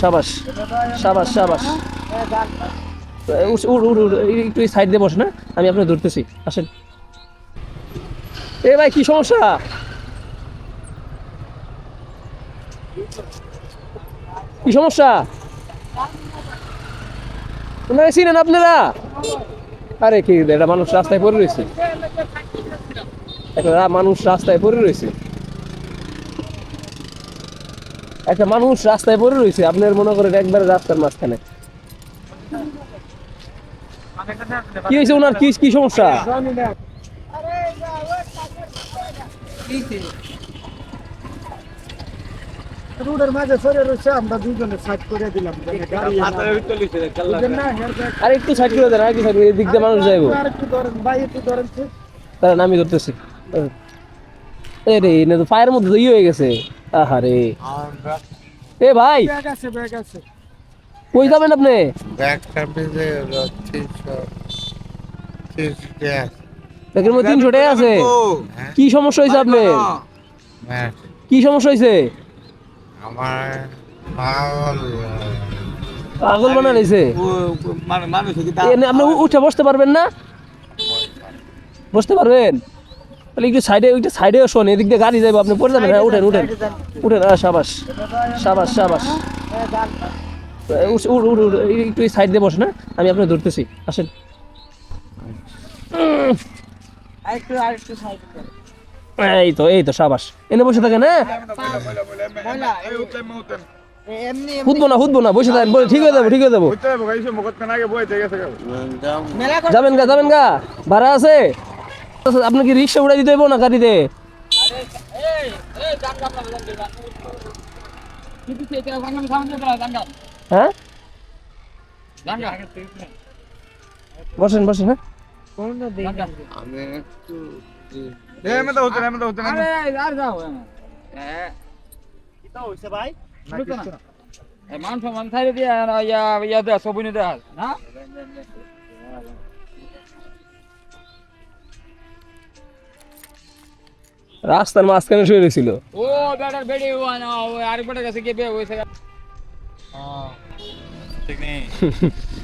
সাবাস সাবাস সাবাস। উঠ উঠ উঠ, একটু সাইড দিয়ে বসে না আমি আপনাকে ধরতেছি আসেন। এ ভাই কি সমস্যা? কি সমস্যা? ওনারা চিনেন আপনারা? আরে কি এটা মানুষ রাস্তায় পড়ে রয়েছে। একটা মানুষ রাস্তায় পড়ে রয়েছে। একটা মানুষ রাস্তায় পড়ে রয়েছে আপনার মনে করেন একবারে রাস্তার মাঝখানে। কি হয়েছে ওনার? কি কি সমস্যা? আর একটু সাইড করে দেন আর সাইড দিয়ে মানুষ যাইবো। তো। তাহলে আমি ধরতেছি। এ রে তো পায়ের মধ্যে হয়ে গেছে। আহারে। এ ভাই! ব্যাগ আছে ব্যাগ আছে। কই যাবেন আপনি? তিনশো টাকা ব্যাগের মধ্যে তিনশো টাকা আছে। কি সমস্যা হয়েছে আপনার? কি সমস্যা হয়েছে? আমার পাগল। পাগল বানা রয়েছে? আপনি উঠে বসতে পারবেন না? বসতে পারবেন? তাহলে একটু সাইডে ওইটা সাইডে শোন এদিক দিয়ে গাড়ি যাব আপনি পড়ে যাবেন। হ্যাঁ উঠেন উঠেন। উঠেন হ্যাঁ সাবাস সাবাস সাবাস। উঠ উঠ উঠ এই- একটু সাইড দিয়ে বসে না আমি আপনাকে ধরতেছি আসেন। উম, আরেকটু আরেকটু সাইড করে এই তো এই তো সাবাস। এনে বসে থাকেন হ্যাঁ? হুদবো না হুদবো না বসে থাকেন বলে ঠিক হয়ে যাব ঠিক হয়ে যাব। যাবেন গা যাবেন গা। ভাড়া আছে? আপনার কি রিক্সা উড়াই দিতে হইব না গাড়িতে? হ্যাঁ? বসেন বসেন হ্যাঁ। কোনো দিন আমি একটু আরে আর যাও মান সম্মান থাই দিয়া ইয়া ইয়া দেয়া সবুনি দেয়া। না? রাস্তার মাঝখানে শুয়ে রয়েছিল ও বেটার বেডি ও না ও আরেক বেটার কাছে গিয়ে বে হইছে ঠিক নেই।